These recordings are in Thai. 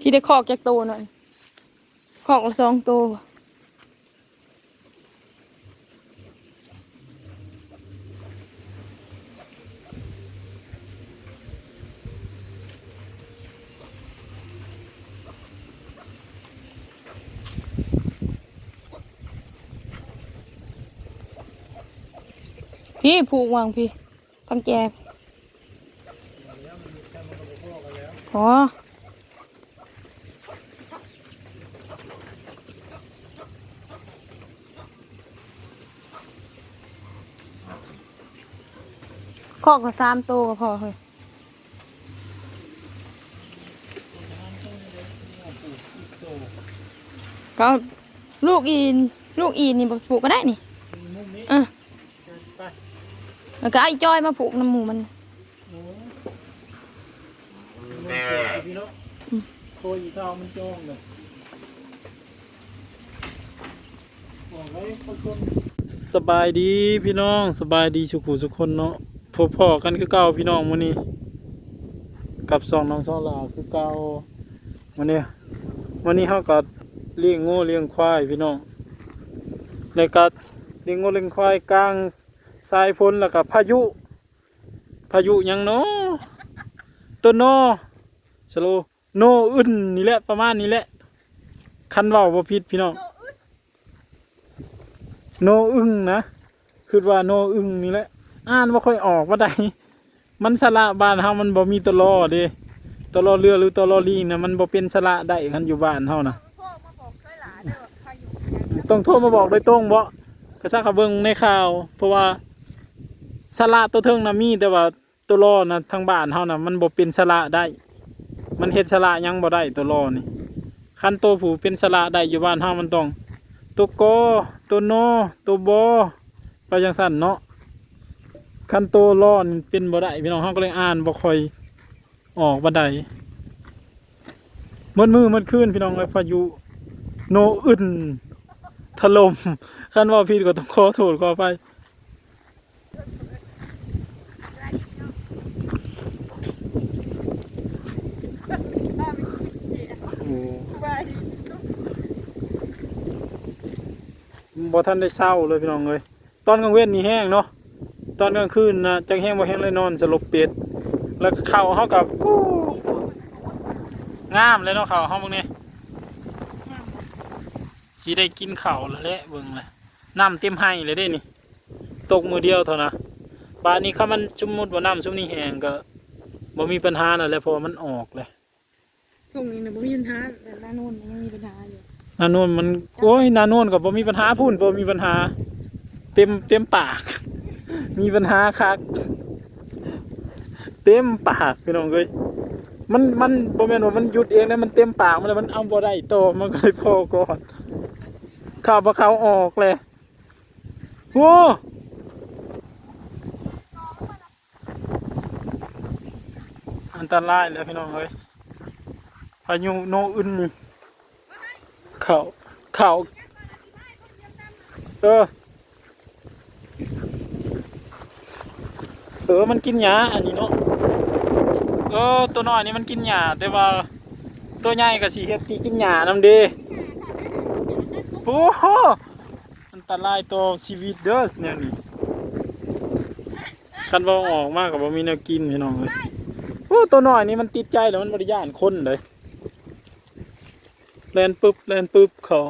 ที่ได้คอกจากโตหน่อยคอกละสองโตวพี่ผูกวางพี่ตั้งแจอ๋อ อกละสามตัวก็พอเลยก็ลูกอีนลูกอีนนี่ปลูกก็ได้นี่เออแล้วก็ไอ้จอยมาปลูกน้ำหมูมันพี่น้องโคยอีเท่ามันจ้องเลยสบายดีพี่น้องสบายดีสุขุสุกคนเนาะ พบพ่อกันคือเก่าพี่น้องมื้อนี้กับสองน้องสองหลาคือเก่ามื้อนี้มื้อนี้เฮาก็เลี้ยงงูเลี้ยงควายพี่น้องแล้วก็เลี้ยงงูเลี้ยงควายกลางสายฝนแล้วก็พายุ พายุยังเนาะต้นนอสโลโนอึนนี่แหละประมาณนี้แหละคันเว้าบ่ผิดพี่น้องโนอึงนะคือว่าโนอึงนี่แหละ อ่านบ่าค่อยออกว่าใดมันสระบ้านเฮามันบ่มีตวลอเด้ตวลอเรือหรือตวลอลิงนะมันบ่เป็นสระได้คันอยู่บ้านเฮานะต้องโทรมาบอกโดยตรงบ่ก็ซักเขาเบิ่งในข่าว เพราะว่าสระตัวเทิงน่ะมีแต่ว่าตัวรอนะทางบ้านเฮานะมันบ่เป็นสระได้ มันเฮ็ดสละยังบ่ได้ตัวรอนี่คันตัวผู้เป็นสละได้อยู่บ้านเฮามันต้องตัวกอตัวโนตัวบอไปจังซั่นเนาะ คันโตัวรอนเป็นบ่ได้พี่น้องเฮาก็เลยอ่านบ่ค่อยออกบ่ได้มืดมือมืดคืนพี่น้องเอ้ยพายุโนอึนถล่มคันว่าผิดก็ต้องขอโทษขอไปบ่ทันได้เศร้าเลยพี่น้องเลยตอนกลางเว้นนี่แห้งเนาะ ตอนกลางคืนนะจังแห้งบ่แห้งเลยนอนสลบเป็ดแล้วเข่าเฮากับอู้งามเลยเนาะเข่าเฮาพวกนี้สิได้กินข้าวแล้วแหละเบิ่งเลยน้ำเต็มให้เลยเด้นี่ ตกมือเดียวเท่านะบานนี้ถ้ามันสมมุติว่าน้ำซุมนี้แห้งก็บ่มีปัญหานั่นแหละเพราะว่ามันออกเลยตรงนี้นะบ่มีปัญหาแต่ด้านโน้นยังมีปัญหาอยู่นาโนนมันโอ้ยนาโนนกับบ่มีปัญหาพูนบ่มีปัญหา เต็มเต็มปาก มีปัญหาคักเต็มปากพี่น้องเอ้ยมันมันบ่แมนว่ามันหยุดเองนะมันเต็มปากมันเลยมันเอาบ่ได้โตมันก็เลยพอก่อนข้าวบ่เขาออกเลยโอ้อันตรายเลยพี่น้องเอ้ยพายุโนอึนนี่เขาเขาเออ ออมันกินหญ้าอันนี้เนาะเออตัวน้อยนี่มันกินหญ้าแต่ว่าตัวใหญ่ก็สีเฮ็ดตีกินหญ้านำเด้โอ้โหอันตรายต่อชีวิตเด้อเนี่ยนี่คันว่ออกมากกับว่ามีแนวกินพี่น้องเลยโอ้ตัวน้อยนี่มันติดใจแล้วมันบริยานคนเลยแลนปึ๊บแลนปึ๊บเขา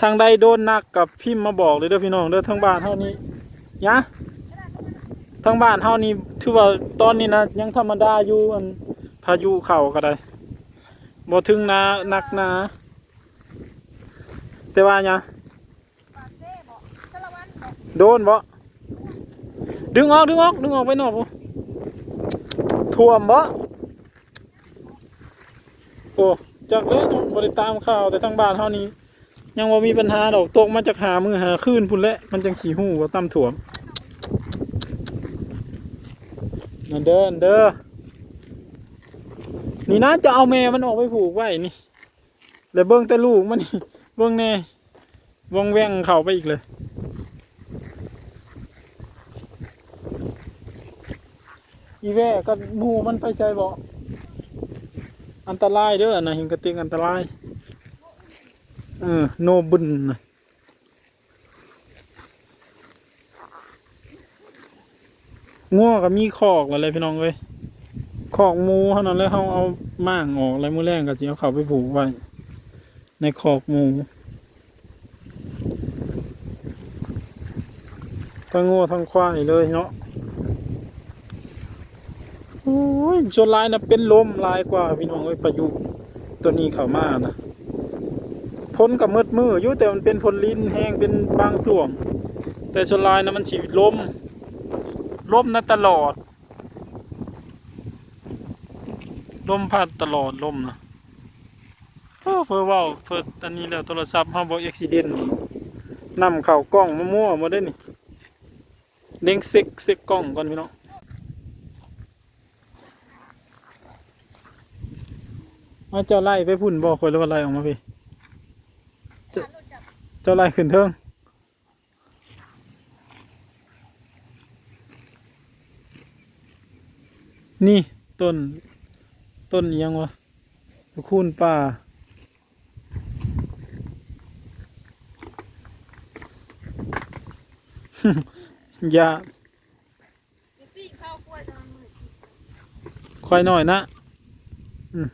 ทางใดโดนหนักกับพิมพ์มาบอกเลยเด้อพี่น้องเด้อทางบ้านเท่านี้ ยะทางบ้านเท่านี้ถือว่าตอนนี้นะยังธรรมดาอยู่อันพายุเข่าก็ได้บ่ถึงนานักหนาแต่ว่าเนี่ยโดนบ่ดึงออกดึงออกดึงออกไปหน่อยบ่ท่วมบ่โอ้จากเลยบริตามข่าวแต่ทางบ้านเท่านี้ ยังว่ามีปัญหาดอกตกมาจากหามือหาคืนพุ่นและมันจังขี่หูว่าตั้มถ่วมนั่นเด้อนั่นเด้อนี่นะจะเอาแม่มันออกไปผูกไว้นี่แล้วเบิ้งแต่ลูกมันนี่เบิ้งแน่วงแวงเข่าไปอีกเลยอีแว่กับหมูมันไปใจบอกอันตรายเด้อนนะหินกระติกอันตราย เออโนบุนง้อก็มีคอกอะไรพี่น้องเอ้ยคอกหมูเท่านั้นแล้วเขาเอาม่างออกอะไรมือแรงก็สิเอาเขาไปผูกไว้ ในคอกหมูทั้งงัวทั้งควายเลยเนาะโอ้ยชนลายนะเป็นลมลายกว่าพี่น้องเอ้ยประยุกต์ตัวนี้เขามานะ พ้นกับมืดมืออยู่แต่มันเป็นพลลิ้นแห้งเป็นบางส่วงแต่ชนลายนะมันชีวิตลมลมนะตลอด ลมพัดตลอดลมนะเออเพื่อว่าเพื่อตอนนี้แล้วโทรศัพท์ห้าบอกอุบิเหตุนำเข่ากล้องมามั่วๆมาได้นี่เด้งเซ็กเซ็กกล้องก่อนพี่น้องเอาเจ้าไล่ไปพุ่นบอกคนแล้วว่าไล่ออกมาพี่ เจ้าไล่ขึ้นเทิงนี่ต้น ต้นยังวะคูนป่ายาควายหน่อยนะ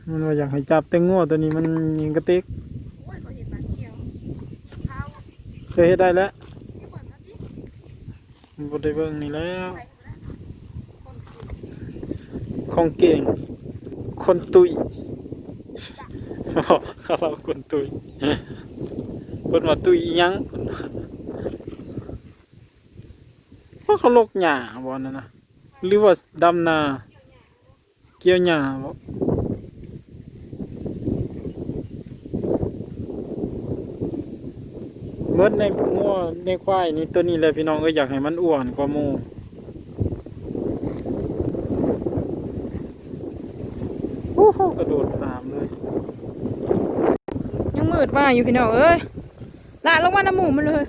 มันว่าอยากให้จับแตงโง่ตัวนี้มันยิงกระติก เคยเฮ็ดได้แล้วบ่ได้เบิ่งนี่แล้ว ของเก่ง คนตุยเขาเราคนตุยคนมาตุยยังเพราะเขาลกหญ้าบอนั่นนะหรือว่าดำนา เกี่ยวหญ้าบ่ เมื่อในงัวในควายนี่ตัวนี้แหละพี่น้องก็อยากให้มันอ้วนกว่าหมูโอ้โหกระโดดตามเลยยังมืดมาอยู่พี่น้องเอ้ยลาลงมาน้ำหมูมันเลย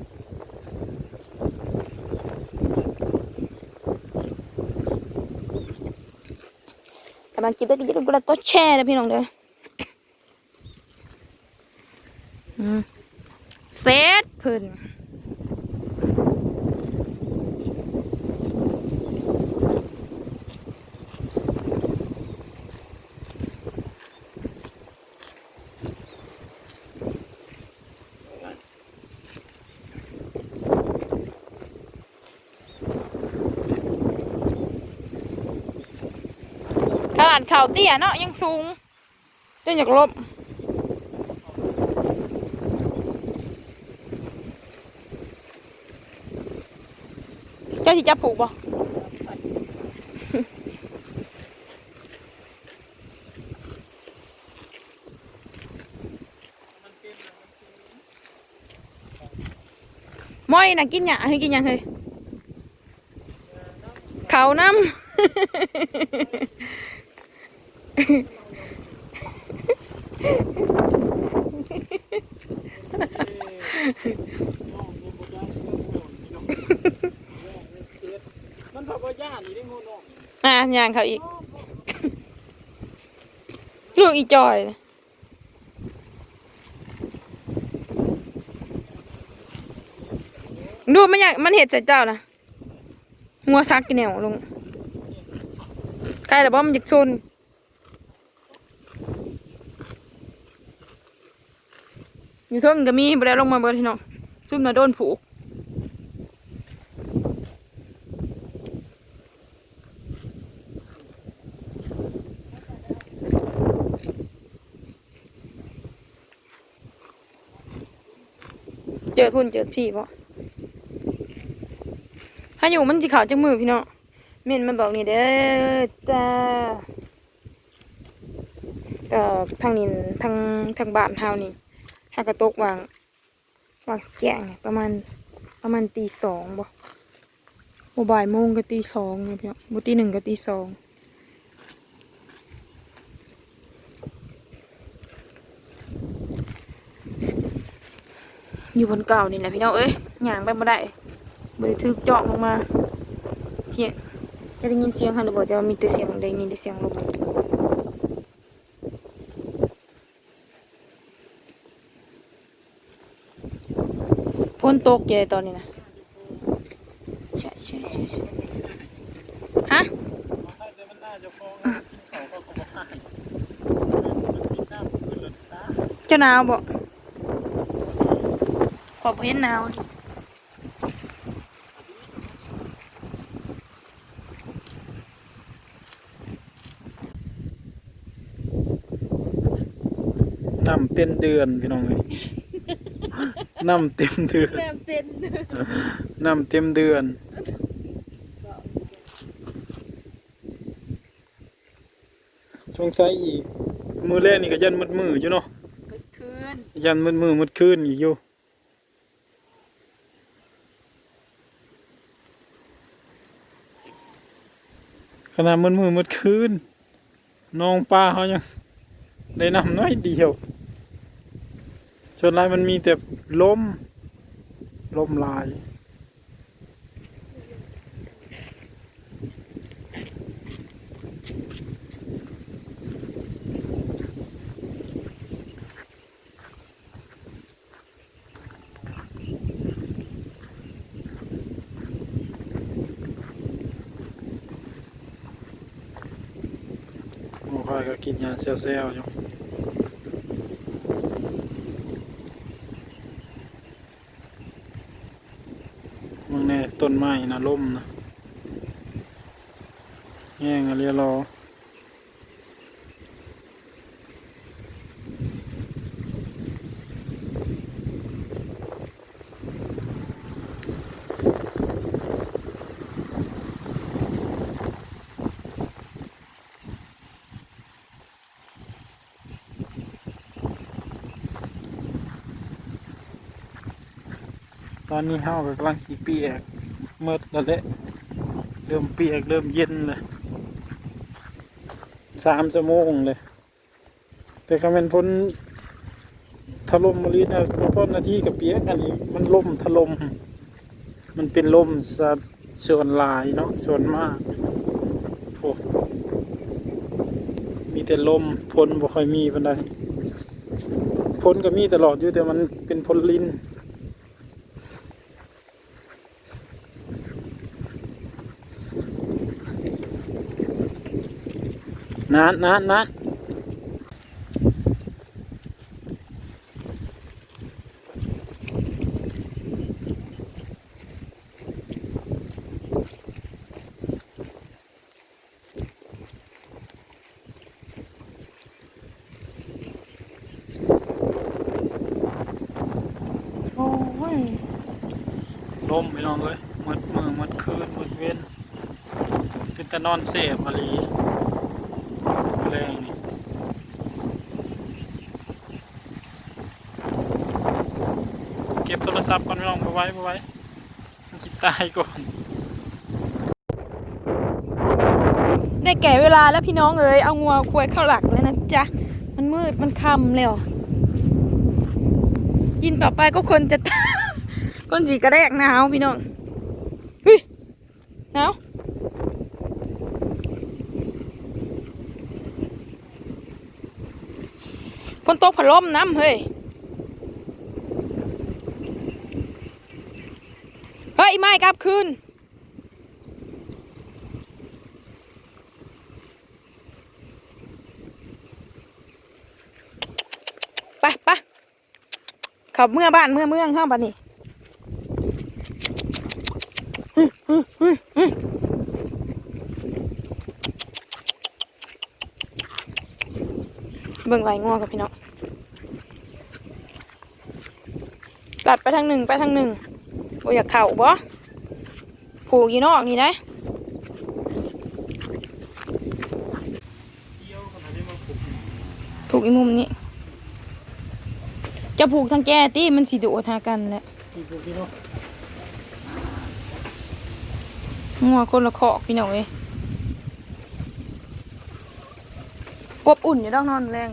กำลังกินได้กินได้ก็เลยต้นแช่เลยพี่น้องเด้อเซต เพิ่นขนาดเข่าเตี้ยเนาะยังสูงจนอยากลบาที่จะผูกบ่ม้อยน่ะกินหยาให้กินหยังเฮ้ยเขาน้ำ มันพับว่าย่านี่ได้งูน้อง อะย่างเขาอีก ลูกอีจอยนะดูมันอยากมันเห็ดใส่เจ้านะงัวซักกินแนวลงใกล้แล้วบ่มันอยากซนอยู่เทิงก็มีบ่ได้ลงมาเบิดพี่น้องซุ่มน่ะโดนผูก พุ่นเจอพี่บ่ถ้าอยู่มันสิขาวจังมือพี่เน้องเม่นมันบอกนี่เด้อจ้าก็ทางนี้ทางทางบ้านเฮานี่หากระตกวางวางแกงประมาณประมาณตีสองบ่บ่บ่ายโมงก็ตีสองเนี่ยพี่เน้องบ่ตีหนึ่งก็ตีสอง อยู่บนเก่านี่แหละพี่น้องเอ้ยหยางไปบ่ได้บ่ได้ถึกเจาะลงมาเที่ยจะได้ยินเสียงค่ะหรือบ่จะมีแต่เสียงได้ยินแต่เสียงลมฝนตกใหญ่ตอนนี้นะฮะจะหนาวบ่ ขอบเห็นหนาวดิน้ำเต็มเดือนพี่น้องเลย น้ำเต็มเดือนแต้มเต้นน้ำเต็มเดือนช่วงใช้อีก มือแรกนี่ก็ยันมืดมืออยู่เนาะคืน ยันมืดมือมืดคืนอีกอยู่ ขนาดมืดมืดมืดคืนน้องปลาเขายังได้นำน้อยเดียวส่วนไรมันมีแต่ลมลมลาย ก็กินยาเซลล์อยู่มึงแน่ต้นไม้นะล่มนะแง่งอะเรียรอ ตอนนี้เฮาก็กำลังสีเปียกเมื่อแล้วแหละเริ่มเปียกเริ่มเย็นเลยสามชั่วโมงเลยแต่ก็เป็นพ้นถล่มมาลีนะเพ้นนาทีกับเปียกอันนี้มันล่มถล่มมันเป็นลมส,ส่วนลายเนาะส่วนมากโอ้มีแต่ลมพ้นบ่ค่อยมีปานใดพ้นก็มีตลอดอยู่แต่มันเป็นพ้นลิ้น นานนานนานโอ้ยลมไปน้องเลยหมดมือหมดคืนหมดเว้นเป็นแต่นอนเสพอะไร แรงนี่เก็บโทรศัพท์ก่อนไม่ลองไปไว้ไปไว้มันสิตายก่อน ได้แก่เวลาแล้วพี่น้องเอ๋ยเอางัวควายเข้าหลักแล้วนะจ๊ะ มันมืดมันค่ำแล้ว ยินต่อไปก็คนจะ คนจีกระแดกหนาวพี่น้องเฮ้ยหนาว นโตกพัดลมน้ำเฮ้ย เฮ้ยไม่กลับคืนไปไปขับเมื่อบ้านเมื่อเมืองห้างบ้านนี่เบิ่งไหลงอกับพี่น้อง ลัดไปทางหนึ่งไปทางหนึ่งโอ้อยากเข่าบ่ผูกอยู่นอกนี่นะเที่ยวขนาดนี้มาปลุกผูกอีมุมนี้ จะผูกทางแก้ตี้มันสีดุทากันแหละที่ปลุกพี่เนาะงัวคนละขอกพี่น้องเอ้ยอบอุ่นอยู่ดอกนอนแรง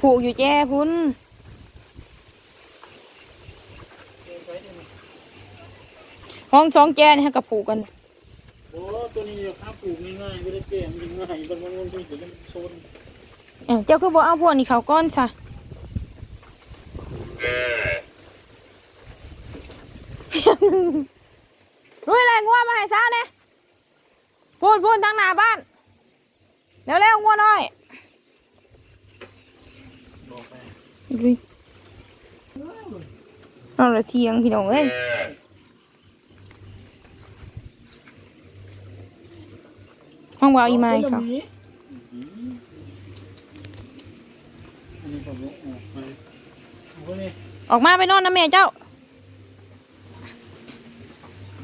ผูกอยู่แจ้พุ่นห้องสองแกนี่ฮะกับผูกกันโอ้ตัวนี้ครับปลูกง่ายๆไม่ได้เก่งมันง่ายบางวันตัวนี้เดี๋ยวมันชนเอ้าเจ้าคือบ่เอาพวกนี้เขาก้อนซะเฮ้ยอะไรงัวมาให้ซาเนี่ยพูดพูดทางหน้าบ้าน เร็วเร็วงัวน้อยบอกไปลุยเอาละเทียงพี่น้องเอ้ยห้องวาวอีไม้เขาอันนี้ก็บอกออกไปเอาไว้นี่ออกมาไปนอนนะแม่เจ้า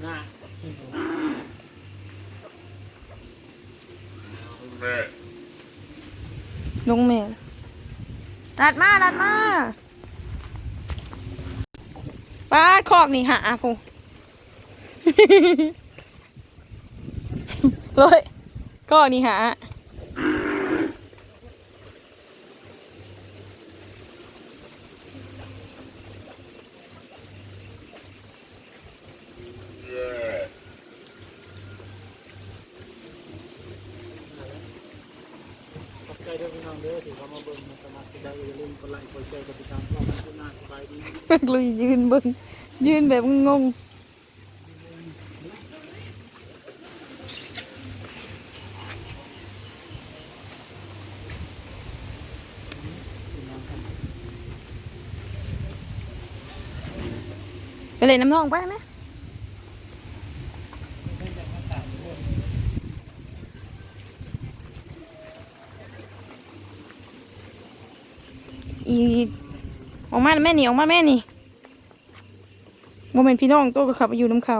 หน้า ลงแม่ดัดมาดัดมา ป้าดคอกนี่หาพูเลยก็นี่หา ขอบใจเด้อพี่น้องเด้อที่เขามาเบิ่งมาสมัครได้อย่าลืมกดไลค์กดแชร์กดติดตามช่องมันหน้าสบายดี ลุยยืนเบึงยืนแบบงงไปเลยน้ำน้องไปไหมอีออกมาแม่นี่ออกมาแม่นี่ โมเมนพี่น้องตัวก็ขับไปอยู่น้ำเขา